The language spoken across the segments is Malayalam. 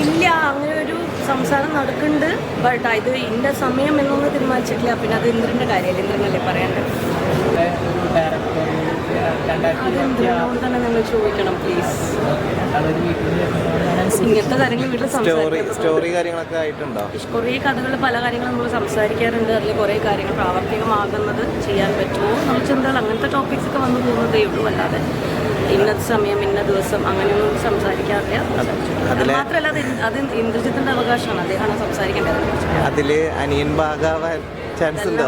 ഇല്ല അങ്ങനെ ഒരു സംസാരം നടക്കുന്നുണ്ട്. ബട്ട് ഇത് ഇന്ന സമയം എന്നൊന്നും തീരുമാനിച്ചിട്ടില്ല. പിന്നെ അത് ഇന്ദ്രന്റെ കാര്യമല്ല ഇന്ദ്രനല്ലേ പറയേണ്ടത്? ഇവിടെ ഒരു ഡയറക്ടർ രണ്ടായിരത്തി അത് ഇരുപത്തി തന്നെ നിങ്ങൾ ചോദിക്കണം പ്ലീസ് ഇങ്ങനത്തെ കാര്യങ്ങൾ വീട്ടിൽ സ്റ്റോറി സംസാരിക്കും സ്റ്റോറി കാര്യങ്ങളൊക്കെ ആയിട്ടുണ്ടോ? കുറേ കഥകൾ പല കാര്യങ്ങളും നമ്മൾ സംസാരിക്കാറുണ്ട്. അതിൽ കുറേ കാര്യങ്ങൾ പ്രാവർത്തികമാകുന്നത് ചെയ്യാൻ പറ്റുമോ? നമ്മൾ ചിന്തകൾ അങ്ങനത്തെ ടോപ്പിക്സ് ഒക്കെ വന്നു പോകുന്നതേ ഉള്ളൂ. അല്ലാതെ ഇന്ന സമയം ഇന്ന ദിവസം അങ്ങനെയൊന്നും സംസാരിക്കാറില്ല. മാത്രമല്ല അത് അത് ഇന്ദ്രജിത്തിന്റെ അവകാശമാണ്. അദ്ദേഹമാണ് സംസാരിക്കേണ്ടത്. അതിൽ അനിയൻ ഭാഗാവാൻ ചാൻസ് ഉണ്ടോ.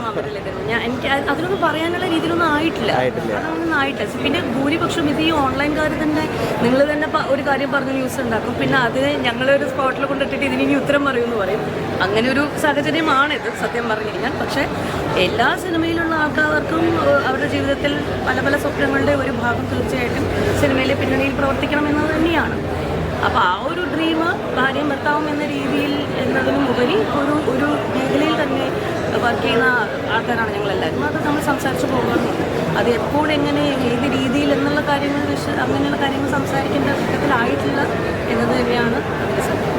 ഞാൻ എനിക്ക് അത് അതിനൊന്നും പറയാനുള്ള രീതിയിലൊന്നും ആയിട്ടില്ല. ആയിട്ടില്ല. അതൊന്നും ആയിട്ടില്ല. പിന്നെ ഭൂരിപക്ഷം ഇത് ഈ ഓൺലൈൻ കാര്യം തന്നെ നിങ്ങൾ തന്നെ ഒരു കാര്യം പറഞ്ഞ് ന്യൂസ് ഉണ്ടാക്കും. പിന്നെ അത് ഞങ്ങളൊരു സ്പോട്ടിൽ കൊണ്ടിട്ടിട്ട് ഇതിനി ഉത്തരം പറയുമെന്ന് പറയും. അങ്ങനെ ഒരു സാഹചര്യമാണ് ഇത് സത്യം പറഞ്ഞു കഴിഞ്ഞാൽ പക്ഷേ എല്ലാ സിനിമയിലുള്ള ആൾക്കാർക്കും അവരുടെ ജീവിതത്തിൽ പല പല സ്വപ്നങ്ങളുടെ ഒരു ഭാഗം തീർച്ചയായിട്ടും സിനിമയിലെ പിന്നണിയിൽ പ്രവർത്തിക്കണം എന്നത് തന്നെയാണ്. അപ്പോൾ ആ ഒരു ഡ്രീം ഭാര്യയും ഭർത്താവും എന്ന രീതിയിൽ എന്നതിനുമുപരി ഒരു ഒരു മേഖലയിൽ തന്നെ വർക്ക് ചെയ്യുന്ന ആൾക്കാരാണ് ഞങ്ങളെല്ലാവരും. അത് നമ്മൾ സംസാരിച്ച് പോകാറുണ്ട് അത് എപ്പോൾ എങ്ങനെ ഏത് രീതിയിൽ എന്നുള്ള കാര്യങ്ങൾ വിശ അങ്ങനെയുള്ള കാര്യങ്ങൾ സംസാരിക്കേണ്ട ഘട്ടത്തിലായിട്ടില്ല എന്നത് തന്നെയാണ് അതിന്റെ സത്യം.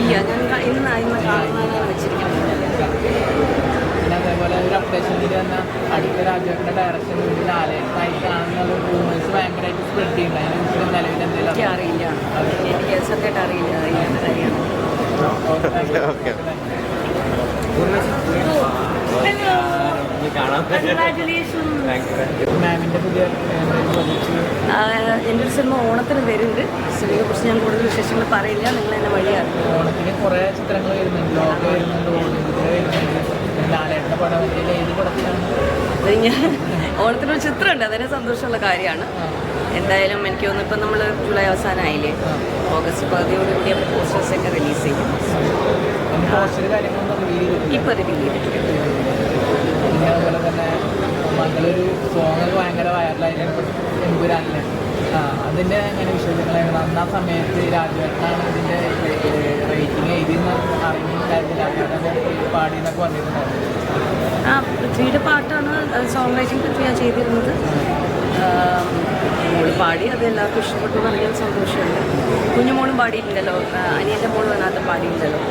ഇല്ല ഞാൻ ഇന്ന് ഇന്ന് കാണുന്നതാണ് വെച്ചിരിക്കുന്നത്. പിന്നെ അതേപോലെ ഒരു അപ്ഡേഷനിൽ തന്നെ അടുത്ത രാജേട്ടന്റെ ഡയറക്ഷൻ വീട്ടിൽ കാണുന്ന ഒരു റൂമേഴ്സ് ഭയങ്കരമായിട്ട് സ്പ്രെഡ് ചെയ്യുന്നുണ്ട്. അതിനെക്കുറിച്ച് നിലവിൽ എനിക്ക് എന്തെങ്കിലും അറിയില്ല എനിക്ക് സത്യമായിട്ട് അറിയില്ല. അറിയാൻ കാര്യമാണ്. ഓക്കെ എന്റെ ഒരു സിനിമ ഓണത്തിന് വരുന്നുണ്ട് സിനിമയെ കുറിച്ച് ഞാൻ കൂടുതൽ വിശേഷങ്ങൾ പറയില്ല നിങ്ങൾ എന്നെ വഴിയാണ് ഓണത്തിന് കുറേ ചിത്രങ്ങൾ ഓണത്തിനൊരു ചിത്രമുണ്ട്. അതിന് സന്തോഷമുള്ള കാര്യമാണ്. എന്തായാലും എനിക്ക് തോന്നുന്നു ഇപ്പം നമ്മൾ ജൂലൈ അവസാനമായില്ലേ? ഓഗസ്റ്റ് പകുതിയോടുകൂടി അവർ പോസ്റ്റേഴ്സ് ഒക്കെ റിലീസ് ചെയ്യും. ഇപ്പം റിവീൽ ചെയ്തിട്ടുണ്ട് പിന്നെ അതുപോലെ തന്നെ മകളൊരു സോങ് ഭയങ്കര വൈറലായിരുന്നു എമ്പുരാനിലെ. ആ അതിന്റെ എങ്ങനെ വിശ്വസിക്കലായിരുന്നു അന്ന് ആ സമയത്ത് രാജുവേട്ടനാണ് ഇതിന്റെ റേറ്റിംഗ് എഴുതിയെന്ന് പറഞ്ഞിട്ടുണ്ടായിരുന്നു. ആ പൃഥ്വിയുടെ പാട്ടാണ് സോങ് റൈറ്റിംഗ് പൃഥ്വിയാണ് ചെയ്തിരുന്നത്. മോൾ പാടി. അത് എല്ലാവർക്കും ഇഷ്ടപ്പെട്ടു അറിയാൻ സന്തോഷമുണ്ട്. കുഞ്ഞുമോളും പാടിയിട്ടുണ്ടല്ലോ. അനിയന്റെ മോൾ വന്നാത്ത പാടിയിട്ടുണ്ടല്ലോ.